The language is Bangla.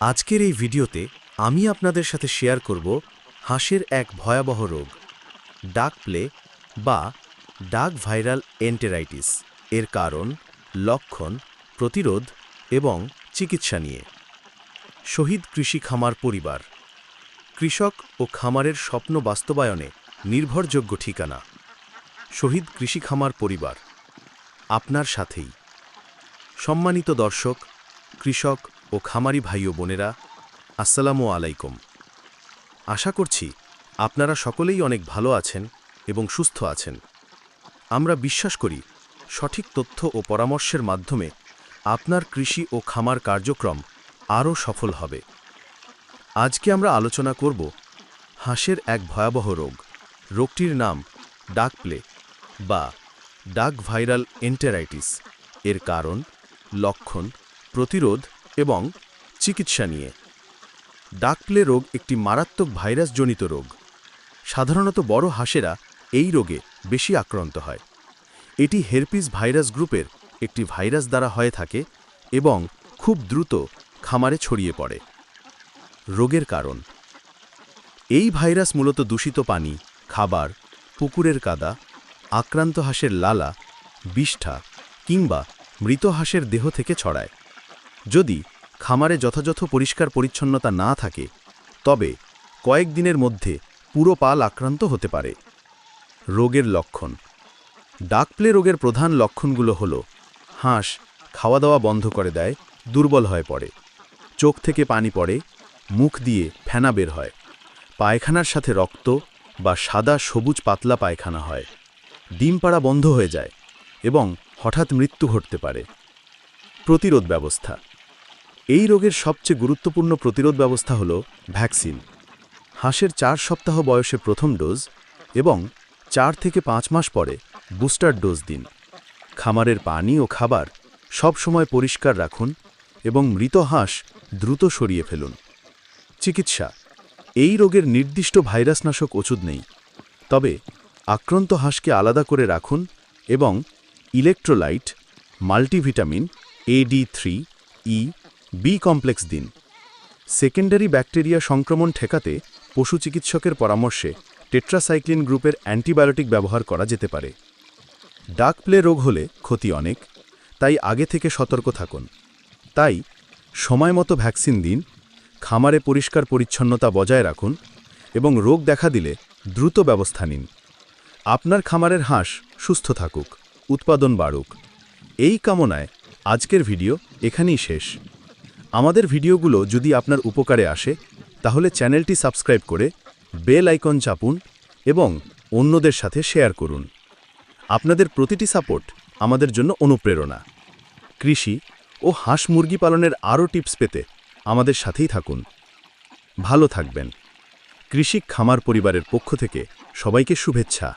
আজকের এই ভিডিওতে আমি আপনাদের সাথে শেয়ার করব হাঁসের এক ভয়াবহ রোগ, ডাক প্লে বা ডাক ভাইরাল এন্টেরাইটিস। এর কারণ, লক্ষণ, প্রতিরোধ এবং চিকিৎসা নিয়ে। শহীদ কৃষি খামার পরিবার। কৃষক ও খামারের স্বপ্ন বাস্তবায়নে নির্ভরযোগ্য ঠিকানা। শহীদ কৃষি খামার পরিবার। আপনার সাথেই। সম্মানিত দর্শক, কৃষক ও খামারি ভাই ও বোনেরা, আসসালামু আলাইকুম। আশা করছি আপনারা সকলেই অনেক ভালো আছেন এবং সুস্থ আছেন। আমরা বিশ্বাস করি, সঠিক তথ্য ও পরামর্শের মাধ্যমে আপনার কৃষি ও খামার কার্যক্রম আরও সফল হবে। আজকে আমরা আলোচনা করব হাঁসের এক ভয়াবহ রোগ। রোগটির নাম ডাক প্লে বা ডাক ভাইরাল এন্টেরাইটিস। এর কারণ, লক্ষণ, প্রতিরোধ এবং চিকিৎসা নিয়ে। ডাকপ্লে রোগ একটি মারাত্মক ভাইরাসজনিত রোগ। সাধারণত বড় হাঁসেরা এই রোগে বেশি আক্রান্ত হয়। এটি হেরপিস ভাইরাস গ্রুপের একটি ভাইরাস দ্বারা হয়ে থাকে এবং খুব দ্রুত খামারে ছড়িয়ে পড়ে। রোগের কারণ। এই ভাইরাস মূলত দূষিত পানি, খাবার, পুকুরের কাদা, আক্রান্ত হাঁসের লালা, বিষ্ঠা কিংবা মৃত হাঁসের দেহ থেকে ছড়ায়। যদি খামারে যথাযথ পরিষ্কার পরিচ্ছন্নতা না থাকে, তবে কয়েকদিনের মধ্যে পুরো পাল আক্রান্ত হতে পারে। রোগের লক্ষণ। ডাকপ্লে রোগের প্রধান লক্ষণগুলো হল, হাঁস খাওয়া দাওয়া বন্ধ করে দেয়, দুর্বল হয়ে পড়ে। চোখ থেকে পানি পড়ে, মুখ দিয়ে ফেনা বের হয়। পায়খানার সাথে রক্ত বা সাদা সবুজ পাতলা পায়খানা হয়। ডিম পাড়া বন্ধ হয়ে যায় এবং হঠাৎ মৃত্যু ঘটতে পারে। প্রতিরোধ ব্যবস্থা। এই রোগের সবচেয়ে গুরুত্বপূর্ণ প্রতিরোধ ব্যবস্থা হল ভ্যাকসিন। হাঁসের চার সপ্তাহ বয়সে প্রথম ডোজ এবং চার থেকে পাঁচ মাস পরে বুস্টার ডোজ দিন। খামারের পানি ও খাবার সব সময় পরিষ্কার রাখুন এবং মৃত হাঁস দ্রুত সরিয়ে ফেলুন। চিকিৎসা। এই রোগের নির্দিষ্ট ভাইরাসনাশক ওষুধ নেই। তবে আক্রান্ত হাঁসকে আলাদা করে রাখুন এবং electrolyte, multivitamin AD three, E B complex দিন। সেকেন্ডারি ব্যাকটেরিয়া সংক্রমণ ঠেকাতে পশু চিকিৎসকের পরামর্শে টেট্রাসাইক্লিন গ্রুপের অ্যান্টিবায়োটিক ব্যবহার করা যেতে পারে। ডাক প্লে রোগ হলে ক্ষতি অনেক, তাই আগে থেকে সতর্ক থাকুন। তাই সময় মতো ভ্যাকসিন দিন, খামারে পরিষ্কার পরিচ্ছন্নতা বজায় রাখুন এবং রোগ দেখা দিলে দ্রুত ব্যবস্থা নিন। আপনার খামারের হাঁস সুস্থ থাকুক, উৎপাদন বাড়ুক। এই কামনায় আজকের ভিডিও এখানেই শেষ। আমাদের ভিডিওগুলো যদি আপনার উপকারে আসে, তাহলে চ্যানেলটি সাবস্ক্রাইব করে বেল আইকন চাপুন এবং অন্যদের সাথে শেয়ার করুন। আপনাদের প্রতিটি সাপোর্ট আমাদের জন্য অনুপ্রেরণা। কৃষি ও হাঁস মুরগি পালনের আরও টিপস পেতে আমাদের সাথেই থাকুন। ভালো থাকবেন। কৃষি খামার পরিবারের পক্ষ থেকে সবাইকে শুভেচ্ছা।